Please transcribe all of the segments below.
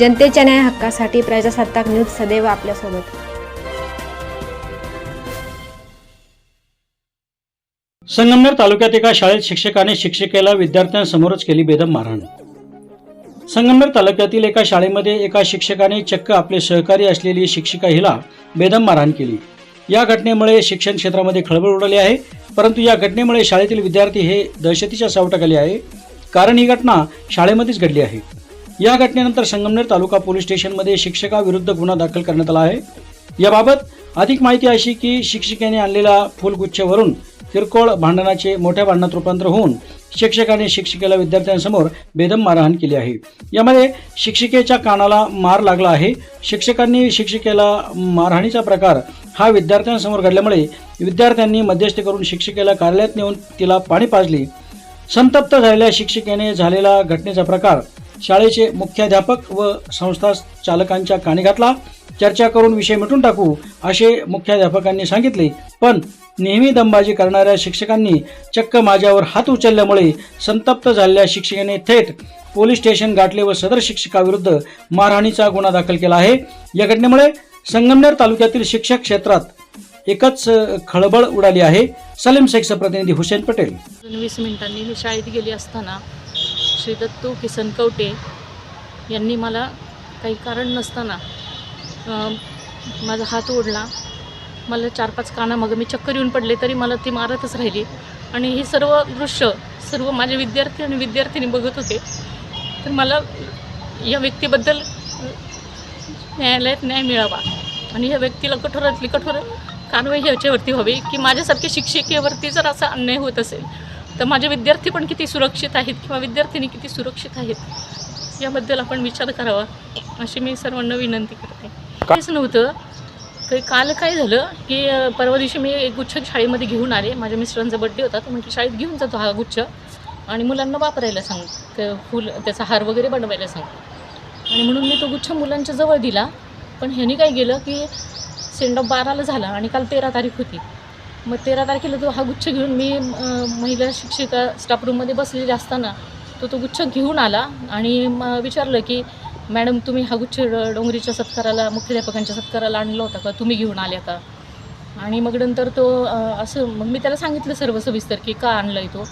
जनतेच्या न्याय हक्कासाठी प्रजासत्ताक न्यूज सदैव आपल्यासोबत. संगमनेर तालुक्यात एका शाळेत शिक्षकाने शिक्षिकेला विद्यार्थ्यांसमोरच केली बेदम मारहाण. संगमनेर तालुक्यातील एका शाळेमध्ये एका शिक्षकाने चक्क आपले सहकारी असलेली शिक्षिका हिला बेदम मारहाण केली. या घटनेमुळे शिक्षण क्षेत्रामध्ये खळबळ उडाली आहे परंतु या घटनेमुळे शाळेतील विद्यार्थी हे दहशतीच्या सावटाखाली आहे. कारण ही घटना शाळेमध्येच घडली आहे. या घटनेनंतर संगमनेर तालुका पोलीस स्टेशनमध्ये शिक्षकाविरुद्ध गुन्हा दाखल करण्यात आला आहे. याबाबत अधिक माहिती अशी की शिक्षिकेने आणलेल्या फुलगुच्छेवरून किरकोळ भांडणाचे मोठ्या भांडणात रूपांतर होऊन शिक्षकाने शिक्षिकेला विद्यार्थ्यांसमोर बेदम मारहाण केली आहे. यामध्ये शिक्षिकेच्या कानाला मार लागला आहे. शिक्षकांनी शिक्षिकेला मारहाणीचा प्रकार हा विद्यार्थ्यांसमोर घडल्यामुळे विद्यार्थ्यांनी मध्यस्थी करून शिक्षिकेला कार्यालयात नेऊन तिला पाणी पाजले. संतप्त झालेल्या शिक्षिकेने झालेला घटनेचा प्रकार शाळेचे मुख्याध्यापक व संस्था चालकांच्या कानी घातला. चर्चा करून विषय मिटून टाकू असे मुख्याध्यापकांनी सांगितले. पण नेहमी दंबाजी करणाऱ्या शिक्षकांनी चक्क माझ्यावर हात उचलल्यामुळे संतप्त झालेल्या शिक्षिकेने थेट पोलीस स्टेशन गाठले व सदर शिक्षकाविरुद्ध मारहाणीचा गुन्हा दाखल केला आहे. या घटनेमुळे संगमनेर तालुक्यातील शिक्षक क्षेत्रात एकच खळबळ उडाली आहे. सलीम शेखचा प्रतिनिधी हुसेन पटेल. वीस मिनिटांनी शाळेत गेली असताना श्री दत्तू किसन कवटे यांनी मला काही कारण नसताना माझा हात ओढला. मला चार पाच काना मग मी चक्कर येऊन पडले तरी मला ती मारतच राहिली. आणि हे सर्व दृश्य सर्व माझे विद्यार्थी आणि विद्यार्थिनी बघत होते. तर मला या व्यक्तीबद्दल न्यायालयात न्याय मिळावा आणि या व्यक्तीला कठोरातली कठोर कारवाई ह्याच्यावरती व्हावी की माझ्यासारख्या शिक्षिकेवरती जर असा अन्याय होत असेल तर माझे विद्यार्थी पण किती सुरक्षित आहेत किंवा विद्यार्थिनी किती सुरक्षित आहेत याबद्दल आपण विचार करावा अशी मी सर्वांना विनंती करते. काहीच नव्हतं काही काल काय झालं की परवा दिवशी मी एक गुच्छ शाळेमध्ये घेऊन आले. माझ्या मिस्टरांचा बड्डे होता तर म्हटलं शाळेत घेऊन जातो हा गुच्छ आणि मुलांना वापरायला सांग ते फुल त्याचा हार वगैरे बनवायला सांग. आणि म्हणून मी तो गुच्छ मुलांच्या जवळ दिला. पण ह्याने काय केलं की सेंड ऑफ बाराला झाला आणि काल तेरा तारीख होती. मग तेरा तारखेला तो हा गुच्छ घेऊन मी महिला शिक्षिका स्टाफ रूममध्ये बसलेली असताना तो तो गुच्छ घेऊन आला आणि मग विचारलं की मॅडम तुम्ही हा गुच्छ ड- डोंगरीच्या सत्काराला मुख्याध्यापकांच्या सत्काराला आणला होता का? तुम्ही घेऊन आल्या का? आणि मग नंतर तो असं मग मी त्याला सांगितलं सर्व सविस्तर की का आणला आहे तो?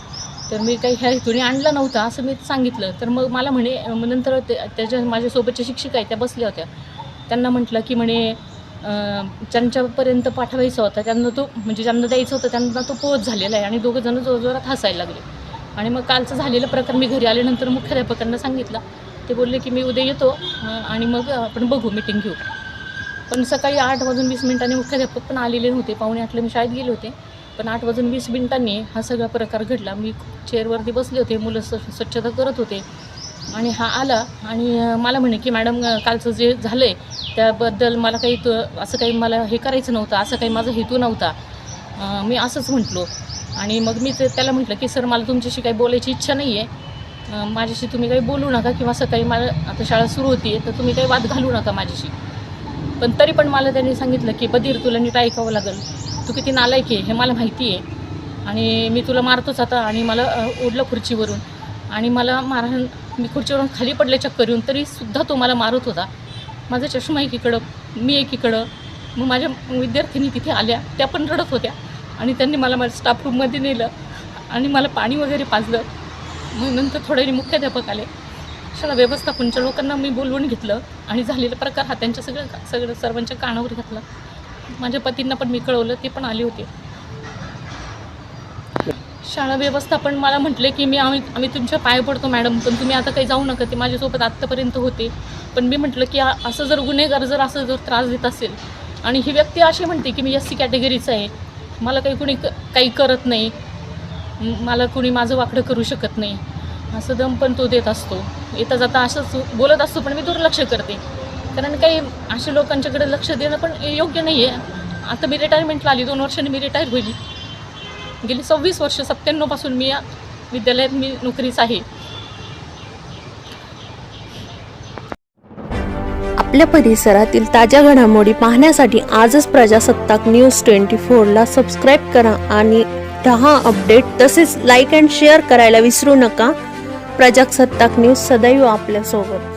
तर मी काही ह्या हेतूने आणला नव्हता असं मी सांगितलं. तर मग मला म्हणे मग नंतर ते त्याच्या माझ्यासोबतच्या शिक्षिका आहेत त्या बसल्या होत्या. त्यांना म्हटलं की म्हणे ज्यांच्यापर्यंत पाठवायचा होता त्यांना तो म्हणजे ज्यांना द्यायचं होतं त्यांना तो पोच झालेला आहे आणि दोघं जण जोरजोरात हसायला लागले. आणि मग कालचं झालेलं प्रकार मी घरी आल्यानंतर मुख्याध्यापकांना सांगितलं. ते बोलले की मी उद्या येतो आणि मग आपण बघू मिटिंग घेऊ. पण सकाळी आठ वाजून वीस मिनिटांनी मुख्याध्यापक पण आलेले नव्हते. पाहुणे आठला मी शाळेत गेले होते. पण आठ वाजून वीस मिनिटांनी हा सगळा प्रकार घडला. मी चेअरवरती बसले होते. मुलं स्व स्वच्छता करत होते. आणि हा आला आणि मला म्हणे की मॅडम कालचं जे झालं आहे त्याबद्दल मला काही त असं काही मला हे करायचं नव्हतं असं काही माझा हेतू नव्हता. मी असंच म्हटलो. आणि मग मी ते त्याला म्हटलं की सर मला तुमच्याशी काही बोलायची इच्छा नाही आहे माझ्याशी तुम्ही काही बोलू नका किंवा सकाळी मला आता शाळा सुरू होती तर तुम्ही काही वाद घालू नका माझ्याशी. पण तरी पण मला त्यांनी सांगितलं की बधीर तुला नीट ऐकावं लागेल. तू किती नालायक आहे हे मला माहिती आहे. आणि मी तुला मारतोच आता आणि मला ओढलं खुर्चीवरून. आणि मला मारहाण मी खुर्चीवरून खाली पडले चक्कर येऊन तरीसुद्धा तो मला मारत होता. माझा चष्मा एकीकडं मी एकीकडं मग माझ्या विद्यार्थिनी तिथे आल्या त्या पण रडत होत्या. आणि त्यांनी मला माझ्या स्टाफ रूममध्ये नेलं आणि मला पाणी वगैरे पाजलं. मग नंतर थोड्याने मुख्याध्यापक आले. शाळा व्यवस्थापनच्या लोकांना मी बोलवून घेतलं आणि झालेला प्रकार हा त्यांच्या सगळं सगळं सर्वांच्या कानावर घातला. माझ्या पतींना पण मी कळवलं ते पण आले होते. शाळा व्यवस्थापन मला म्हटले की मी आम्ही आम्ही तुमच्या पाय पडतो मॅडम पण तुम्ही आता काही जाऊ नका ते माझ्यासोबत आत्तापर्यंत होते. पण मी म्हटलं की असं जर गुन्हेगार जर असं जर त्रास देत असेल आणि ही व्यक्ती अशी म्हणते की मी एस सी कॅटेगरीचं आहे मला काही कुणी क- काही करत नाही मला कुणी माझं वाकडं करू शकत नाही असं दम पण तो देत असतो. येता जाता असंच बोलत असतो पण मी दुर्लक्ष करते. कारण काही अशा लोकांच्याकडे लक्ष देणं पण योग्य नाही आहे आता मी रिटायरमेंटला आली दोन वर्षांनी मी रिटायर होईल. गेली सव्वीस वर्ष सत्त्याण्णवपासून मी या विद्यालयात मी नोकरीच आहे. आपल्या परिसरातील ताज्या घडामोडी पाहण्यासाठी आजच प्रजासत्ताक न्यूज ट्वेंटी फोरला सबस्क्राईब करा आणि रहा अपडेट. तसेच लाईक अँड शेअर करायला विसरू नका. प्रजासत्ताक न्यूज सदैव आपल्यासोबत.